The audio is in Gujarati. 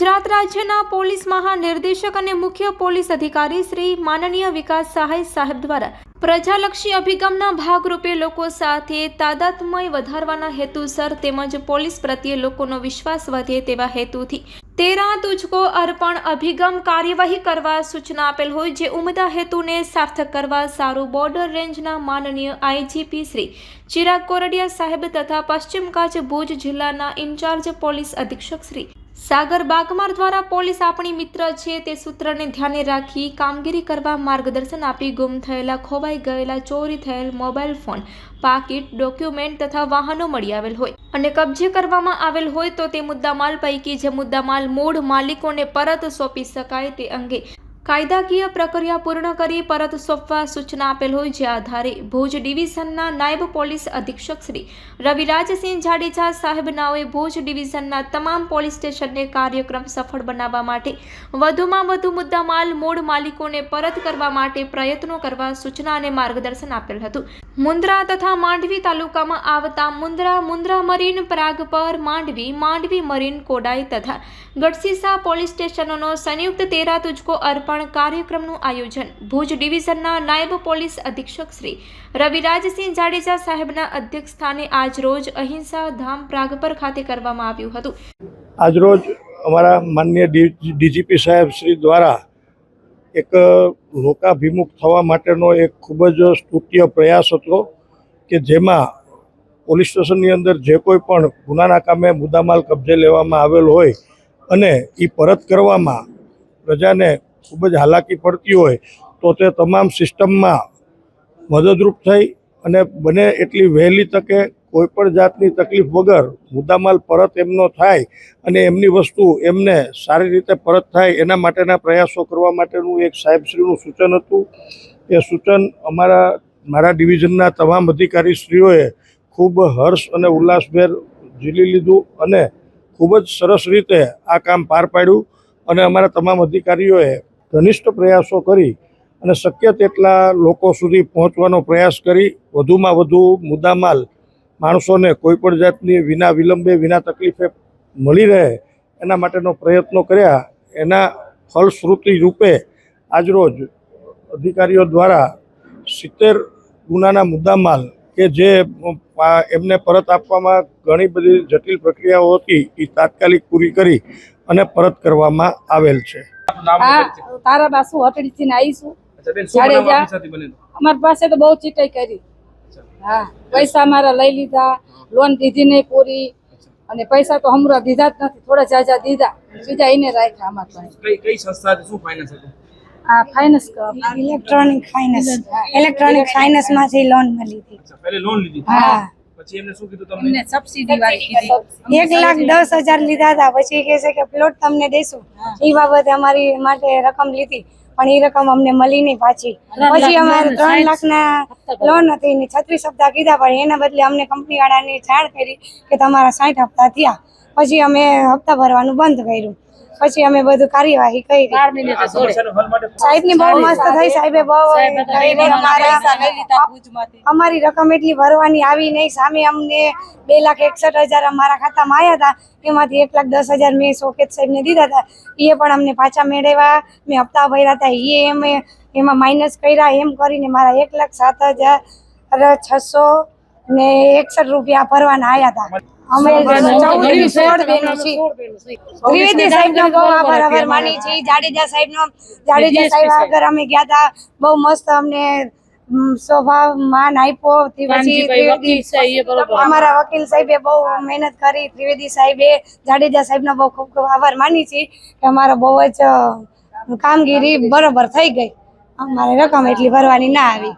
ગુજરાત રાજ્યના પોલીસ મહાનિર્દેશક અને મુખ્ય પોલીસ અધિકારી શ્રી માનનીય વિકાસ સહાય સાહેબ દ્વારા પ્રજાલક્ષી અભિગમના ભાગરૂપે લોકો સાથે તાદાત્મય વધારવાના હેતુસર તેમજ પોલીસ પ્રત્યે લોકોનો વિશ્વાસ વધે તેવા હેતુથી તેરા તુજકો અર્પણ અભિગમ કાર્યવાહી કરવા સૂચના આપેલ હોય જે ઉમદા હેતુને સાર્થક કરવા સારું બોર્ડર રેન્જના માનનીય આઈજીપી શ્રી ચિરાગ કોરડિયા સાહેબ તથા પશ્ચિમ કચ્છ ભુજ જિલ્લાના ઇન્ચાર્જ પોલીસ અધિક્ષક શ્રી સાગર બાગમાર દ્વારા પોલીસ આપણી મિત્ર છે તે સૂત્રને ધ્યાને રાખી કામગીરી કરવા માર્ગદર્શન આપી ગુમ થયેલા, ખોવાઈ ગયેલા, ચોરી થયેલ મોબાઈલ ફોન, પાકીટ, ડોક્યુમેન્ટ તથા વાહનો મળી આવેલ હોય અને કબજે કરવામાં આવેલ હોય તો તે મુદ્દામાલ પૈકી જે મુદ્દામાલ મૂળ માલિકોને પરત સોંપી શકાય તે અંગે કાયદાકીય પ્રક્રિયા પૂર્ણ કરી પરત સોંપવા સૂચના આપેલ હોય જે આધારે ભુજ ડિવિઝનના નાયબ પોલીસ અધિક્ષક શ્રી રવિરાજસિંહ જાડેજા સાહેબનાઓએ ભુજ ડિવિઝનના તમામ પોલીસ સ્ટેશનને કાર્યક્રમ સફળ બનાવવા માટે વધુમાં વધુ મુદ્દામાલ, મૂળ માલિકોને પરત કરવા માટે પ્રયત્નો કરવા સૂચના અને માર્ગદર્શન આપેલ હતું. મુન્દ્રા તથા માંડવી તાલુકામાં આવતા મુન્દ્રા મુન્દ્રા મરીન પ્રાગપર માંડવી માંડવી મરીન, કોડાઈ તથા ગઢસીસા પોલીસ સ્ટેશનોનો સંયુક્ત તેરા તુજકો અર્પણ કાર્યક્રમનું આયોજન ભુજ ડિવિઝનના નાયબ પોલીસ અધિક્ષક શ્રી રવિરાજસિંહ જાડેજા સાહેબના અધ્યક્ષ સ્થાને આજ રોજ અહિંસા ધામ પ્રાગપર ખાતે કરવામાં આવ્યું હતું. આજરોજ અમારા માનનીય ડી- ડીજીપી સાહેબ શ્રી દ્વારા એક લોકાભિમુખ થવા માટેનો એક ખૂબ જ સ્તુત્ય પ્રયાસ હતો કે જેમાં પોલીસ સ્ટેશનની અંદર જે કોઈ પણ ગુનાના કામે મુદ્દામાલ કબજે લેવામાં આવેલ હોય અને એ પરત કરવામાં પ્રજાને ખૂબ જ હાલાકી પડતી હોય તો તે તમામ સિસ્ટમમાં મદદરૂપ થઈ અને બને એટલી વહેલી તકે કોઈ પણ જાતની તકલીફ વગર મુદ્દામાલ પરત એમનો થાય અને એમની વસ્તુ એમને સારી રીતે પરત થાય એના માટેના પ્રયાસો કરવા માટેનું એક સાહેબશ્રીનું સૂચન હતું. એ સૂચન અમારા, મારા ડિવિઝનના તમામ અધિકારીશ્રીઓએ ખૂબ હર્ષ અને ઉલ્લાસભેર ઝીલી લીધું અને ખૂબ જ સરસ રીતે આ કામ પાર પાડ્યું અને અમારા તમામ અધિકારીઓએ ઘનિષ્ઠ પ્રયાસો કરી અને શક્ય તેટલા લોકો સુધી પહોંચવાનો પ્રયાસ કરી, વધુમાં વધુ મુદ્દામાલ માણસોને કોઈપણ જાતની વિના વિલંબે, વિના તકલીફે મળી રહે એના માટેનો પ્રયત્નો કર્યા. એના ફલશ્રુતિ રૂપે આજરોજ અધિકારીઓ દ્વારા સિત્તેર ગુનાના મુદ્દામાલ કે જે એમને પરત આપવામાં ઘણી બધી જટિલ પ્રક્રિયાઓ હતી, એ તાત્કાલિક પૂરી કરી અને પરત કરવામાં આવેલ છે. હા તારા બાસુ હટડી થી આવીશું અમારી પાસે તો બહુ ચીટાઈ કરી. હા પૈસા મારા લઈ લીધા લોન દીધી નહીં પૂરી અને પૈસા તો હમણાં દીધા જ નથી થોડા જાજા દીધા બીજા એને રાખ્યા અમારી પાસે. કઈ કઈ સંસ્થા શું ફાઇનાન્સ હતું? આ ફાઇનાન્સ ઇલેક્ટ્રોનિક ફાઇનાન્સ ઇલેક્ટ્રોનિક ફાઇનાન્સમાંથી લોન મળી હતી. પહેલે લોન લીધી. હા. પછી એમને શું કીધું તમને? સબસિડી વાળી કીધી. એક લાખ દસ હજાર લીધા હતા. પછી કહે છે કે પ્લોટ તમને દેશું. એ બાબતે અમારી માટે રકમ લીધી. પણ એ રકમ અમને મળી નહીં પાછી. પછી અમારે ત્રણ લાખ ના લોન હતી. ને છત્રીસ હપ્તા કીધા પણ એના બદલે અમને કંપની વાળાની જાણ કરી કે તમારા સાઠ હપ્તા થયા. પછી અમે હપ્તા ભરવાનું બંધ કર્યું. પછી અમે બધું કાર્યવાહી કરી. સાહેબની બહુ મસ્ત થઈ. સાહેબે બહુ અમારા રકમ એટલી ભરવાની આવી નહીં. સામે અમને બે લાખ એકસઠ હજાર અમારા ખાતામાં આવ્યા હતા. એમાંથી એક લાખ દસ હજાર મેં શોકેત સાહેબને દીધા હતા. એ પણ અમને પાછા મેળવ્યા. મેં હપ્તા ભર્યા હતા. એ અમે એમાં માઇનસ કર્યા. એમ કરીને મારા એક લાખ સાત હજાર છસો ને એકસઠ રૂપિયા ભરવાના આવ્યા હતા. અમે ચૌદ સોળ બહેનો છીએ. ત્રિવેદી સાહેબ બહુ આભાર આભાર માની છીએ જાડેજા સાહેબનો જાડેજા સાહેબ આગળ અમે ગયા હતા બહુ મસ્ત અમને સ્વભાવ માન આપ્યો. ત્રિવેદી અમારા વકીલ સાહેબે બહુ મહેનત કરી. ત્રિવેદી સાહેબે જાડેજા સાહેબનો બહુ ખૂબ ખૂબ આભાર માની છીએ કે અમારો બહુ જ કામગીરી બરોબર થઈ ગઈ. અમારે રકમ એટલી ભરવાની ના આવી.